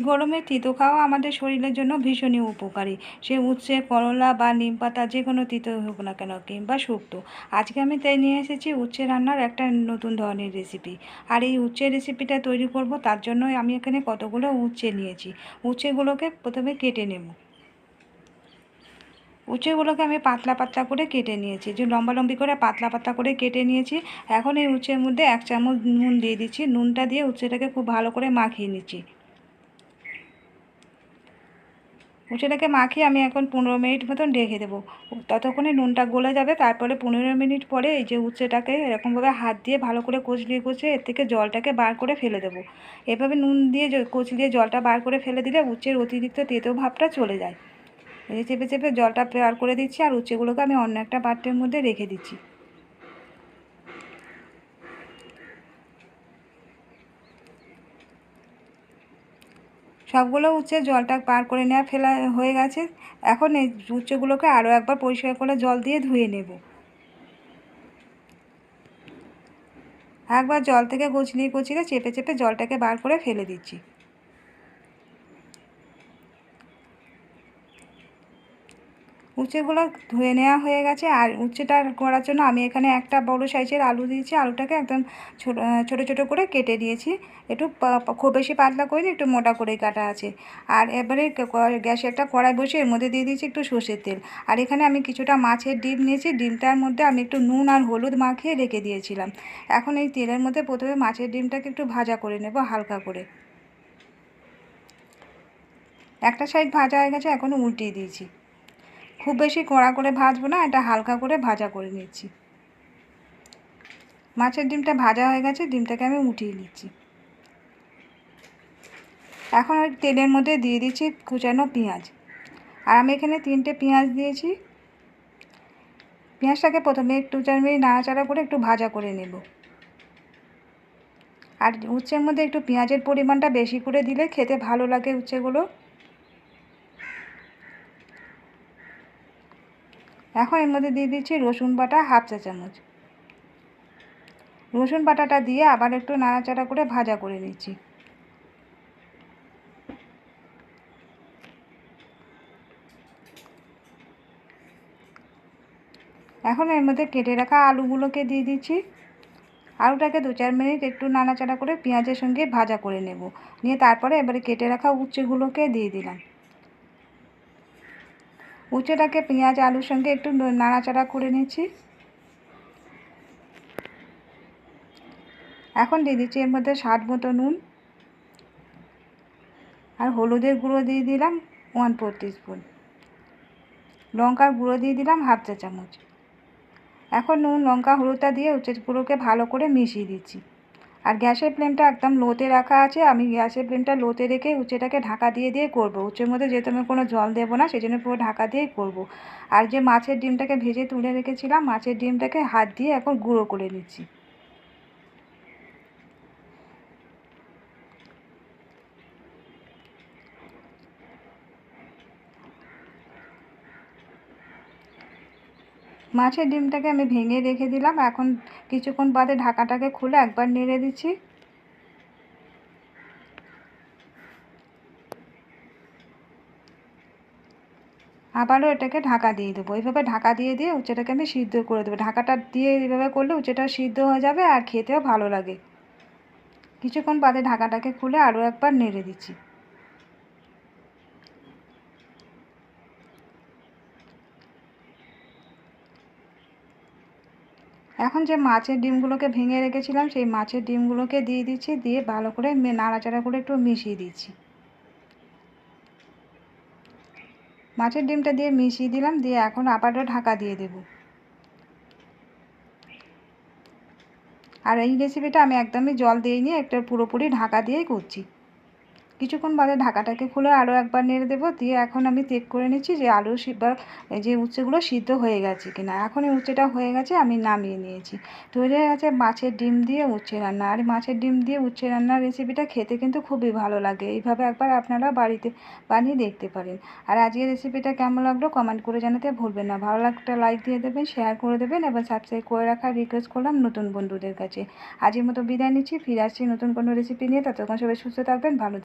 গরমে তিতো খাওয়া আমাদের শরীরের জন্য ভীষণই উপকারী। সে উচ্ছে, করলা বা নিম পাতা যে কোনো তিতো হোক না কেন কিংবা শুক্তো। আজকে আমি তাই নিয়ে এসেছি উচ্ছে রান্নার একটা নতুন ধরনের রেসিপি আর এই উচ্ছে রেসিপিটা তৈরি করব তার জন্য আমি এখানে কতগুলো উচ্ছে নিয়েছি। উচ্ছেগুলোকে প্রথমে কেটে নেব। উচ্ছেগুলোকে আমি পাতলা পাতলা করে কেটে নিয়েছি। যে লম্বা লম্বি করে পাতলা পাতলা করে কেটে নিয়েছি। এখন এই উচ্ছের মধ্যে এক চামচ নুন দিয়ে দিচ্ছি। নুনটা দিয়ে উচ্ছেটাকে খুব ভালো করে মাখিয়ে নিচ্ছি। উচ্ছেটাকে মাখিয়ে আমি এখন পনেরো মিনিট মতন রেখে দেবো। ততক্ষণে নুনটা গলে যাবে, তারপরে পনেরো মিনিট পরে এই যে উচ্ছেটাকে এরকমভাবে হাত দিয়ে ভালো করে কচলিয়ে কচলিয়ে এর থেকে জলটাকে বার করে ফেলে দেবো। এভাবে নুন দিয়ে কচলিয়ে জলটা বার করে ফেলে দিলে উচ্ছের অতিরিক্ত তেতো ভাবটা চলে যায়। এই চেপে চেপে জলটা বার করে দিচ্ছি, আর উচ্ছেগুলোকে আমি অন্য একটা পাত্রের মধ্যে রেখে দিচ্ছি। সবগুলো উচ্ছে জলটা পার করে নেওয়া ফেলা হয়ে গেছে। এখন এই উচ্ছেগুলোকে আরও একবার পরিষ্কার করে জল দিয়ে ধুয়ে নেব। একবার জল থেকে কচলিয়ে গুছিয়ে চেপে চেপে জলটাকে বার করে ফেলে দিচ্ছি। উচ্ছেগুলো ধুয়ে নেওয়া হয়ে গেছে আর উচ্ছেটা করার জন্য আমি এখানে একটা বড় সাইজের আলু দিয়েছি। আলুটাকে একদম ছোটো ছোটো করে কেটে দিয়েছি। একটু খুব বেশি পাতলা করে একটু মোটা করেই কাটা আছে। আর এবারে গ্যাসে একটা কড়াই বসে এর মধ্যে দিয়ে দিয়েছি একটু সর্ষের তেল। আর এখানে আমি কিছুটা মাছের ডিম নিয়েছি। ডিমটার মধ্যে আমি একটু নুন আর হলুদ মাখিয়ে রেখে দিয়েছিলাম। এখন এই তেলের মধ্যে প্রথমে মাছের ডিমটাকে একটু ভাজা করে নেব হালকা করে। একটা সাইড ভাজা হয়ে গেছে এখনও উল্টিয়ে দিয়েছি। খুব বেশি কড়া করে ভাজবো না, এটা হালকা করে ভাজা করে নিচ্ছি। মাছের ডিমটা ভাজা হয়ে গেছে, ডিমটাকে আমি উঠিয়ে নিচ্ছি। এখন ওই তেলের মধ্যে দিয়ে দিচ্ছি কুচানো পেঁয়াজ। আর আমি এখানে তিনটে পেঁয়াজ দিয়েছি। পেঁয়াজটাকে প্রথমে একটু চার মিনিট নাড়াচাড়া করে একটু ভাজা করে নেব। আর উচ্ছের মধ্যে একটু পেঁয়াজের পরিমাণটা বেশি করে দিলে খেতে ভালো লাগে উচ্ছেগুলো। এখন এর মধ্যে দিয়ে দিচ্ছি রসুন বাটা হাফ চা চামচ। রসুন বাটাটা দিয়ে আবার একটু নাড়াচাড়া করে ভাজা করে নিচ্ছি। এখন এর মধ্যে কেটে রাখা আলুগুলোকে দিয়ে দিচ্ছি। আলুটাকে দু চার মিনিট একটু নাড়াচাড়া করে পেঁয়াজের সঙ্গে ভাজা করে নেব। নিয়ে তারপরে এবারে কেটে রাখা উচ্ছেগুলোকে দিয়ে দিলাম। উচ্ছেটাকে পেঁয়াজ, আলুর সঙ্গে একটু নাড়াচাড়া করে নিচ্ছি। এখন দিয়ে দিচ্ছি এর মধ্যে স্বাদ মতো নুন আর হলুদের গুঁড়ো দিয়ে দিলাম ওয়ান ফোর স্পুন লঙ্কার গুঁড়ো দিয়ে দিলাম হাফ চা চামচ। এখন নুন, লঙ্কা, হলুদটা দিয়ে উচ্চে গুঁড়োকে ভালো করে মিশিয়ে দিচ্ছি। আর গ্যাসের ফ্লেমটা একদম লোতে রাখা আছে। আমি গ্যাসের ফ্লেমটা লোতে রেখে উচ্ছেটাকে ঢাকা দিয়ে দিয়ে করব। উচ্ছের মধ্যে যেহেতু আমি কোনো জল দেবো না, সেজন্য পুরো ঢাকা দিয়েই করব। আর যে মাছের ডিমটাকে ভেজে তুলে রেখেছিলাম, মাছের ডিমটাকে হাত দিয়ে এখন গুঁড়ো করে নিচ্ছি। মাছের ডিমটাকে আমি ভেঙে রেখে দিলাম। এখন কিছুক্ষণ বাদে ঢাকাটাকে খুলে একবার নেড়ে দিচ্ছি। আবারও এটাকে ঢাকা দিয়ে দেবো। এইভাবে ঢাকা দিয়ে দিয়ে উচ্ছেটাকে আমি সিদ্ধ করে দেবো। ঢাকাটা দিয়ে এইভাবে করলে উচ্ছেটা সিদ্ধ হয়ে যাবে আর খেতেও ভালো লাগে। কিছুক্ষণ বাদে ঢাকাটাকে খুলে আরও একবার নেড়ে দিচ্ছি। এখন যে মাছের ডিমগুলোকে ভেঙে রেখেছিলাম, সেই মাছের ডিমগুলোকে দিয়ে দিচ্ছি, দিয়ে ভালো করে নাড়াচাড়া করে একটু মিশিয়ে দিচ্ছি। মাছের ডিমটা দিয়ে মিশিয়ে দিলাম, দিয়ে এখন আবারও ঢাকা দিয়ে দেব। আর এই রেসিপিটা আমি একদমই জল দিইনি, একটা পুরোপুরি ঢাকা দিয়েই করছি। কিছুক্ষণ বাদে ঢাকাটাকে খুলে আরও একবার নেড়ে দেবো। দিয়ে এখন আমি চেক করে নিচ্ছি যে আলু বা যে উচ্ছেগুলো সিদ্ধ হয়ে গেছে কিনা। এখন এই উচ্ছেটা হয়ে গেছে, আমি নামিয়ে নিয়েছি। তৈরি হয়ে গেছে মাছের ডিম দিয়ে উচ্ছে রান্না। আর মাছের ডিম দিয়ে উচ্ছে রান্নার রেসিপিটা খেতে কিন্তু খুবই ভালো লাগে। এইভাবে একবার আপনারা বাড়িতে বানিয়ে দেখতে পারেন। আর আজকের রেসিপিটা কেমন লাগল কমেন্ট করে জানাতে ভুলবেন না। ভালো লাগটা লাইক দিয়ে দেবেন শেয়ার করে দেবেন এবং সাবস্ক্রাইব করে রাখার রিকোয়েস্ট করলাম নতুন বন্ধুদের কাছে। আজকের মতো বিদায় নিচ্ছি, ফিরে আসছি নতুন কোনো রেসিপি নিয়ে। ততক্ষণ সবাই সুস্থ থাকবেন, ভালো